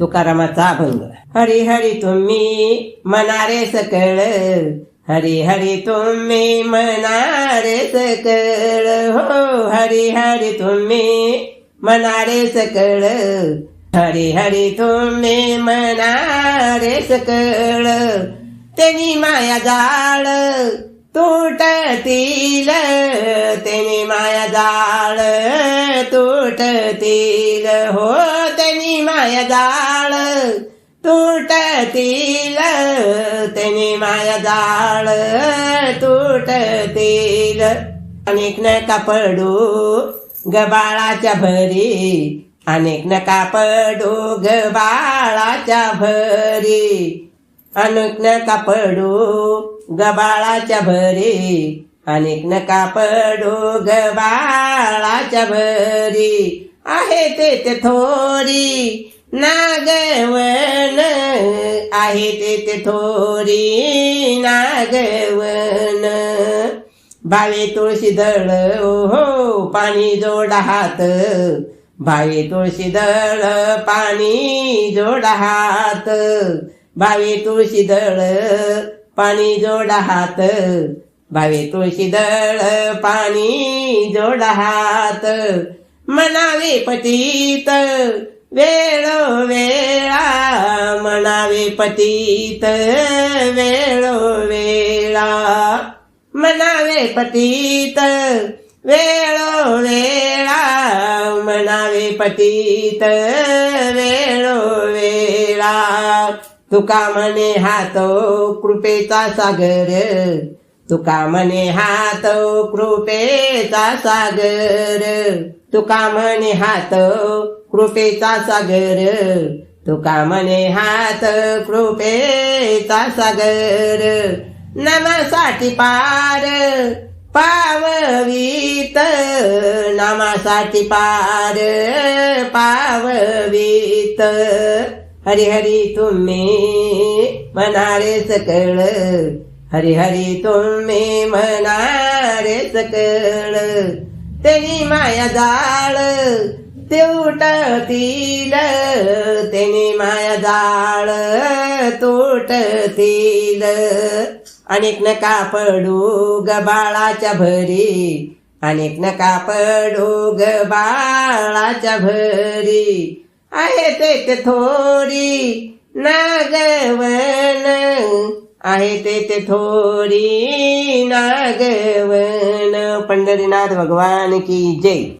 तुकारामाचा अभंग. हरी हरी तुम्ही मनारे सकळ. हरी हरी तुम्ही मनारे सकळ. हो हरी हरी तुम्ही मनारे सकळ. हरी हरी तुम्ही मनारे सकळ. तेनी माया जाळ. तुटतील तेनी माया जाळ. तुटतील हो तेनी माया जाळ. तुटतील तेनी माया जाळ. तुटतील. अनेक नका पडू गबाळाच्या भरी. अनेक नका पडू गबाळाच्या भरी. अनेक नका पडू गबाळाच्या भरी अनेक नका पडू गबाळाच्या भरी. आहे ते ते थोरी नागवन आहे ते ते थोरी नागवन बावे तुळशी दळ हो पाणी जोडाहात हात. बावे तुळशी दळ पाणी जोडाहात भावी तुळशी दळ पाणी जोडा हात. बावे तुळशी दळ पाणी जोडा हात. मनावे पतीत वेळो वेळा. मनावे पतीत वेळो वेळा. मनावे पतीत वेळो वेळा. मनावे पतीत वेळ तुका म्हणे हात कृपेचा सागर. तुका म्हणे हात कृपेचा सागर. तुका म्हणे हात कृपेचा सागर. तुका म्हणे हात कृपेचा सागर. नमासाठी पार पाववीत. नामासाठी पार पाववीत. हरी हरी तुम्ही म्हणारे सकळ. हरी हरी तुम्ही म्हणारे सकळ. तेनी माया जाळ ते उठतील. तेनी माया जाळ तुटतील अनेक नका पडू बाळाच्या भरी. अनेक नका पडू गबाळाच्या भरी. आहे ते थोरी नागवन आहे ते थोरी नागवन पंढरीनाथ भगवान की जय.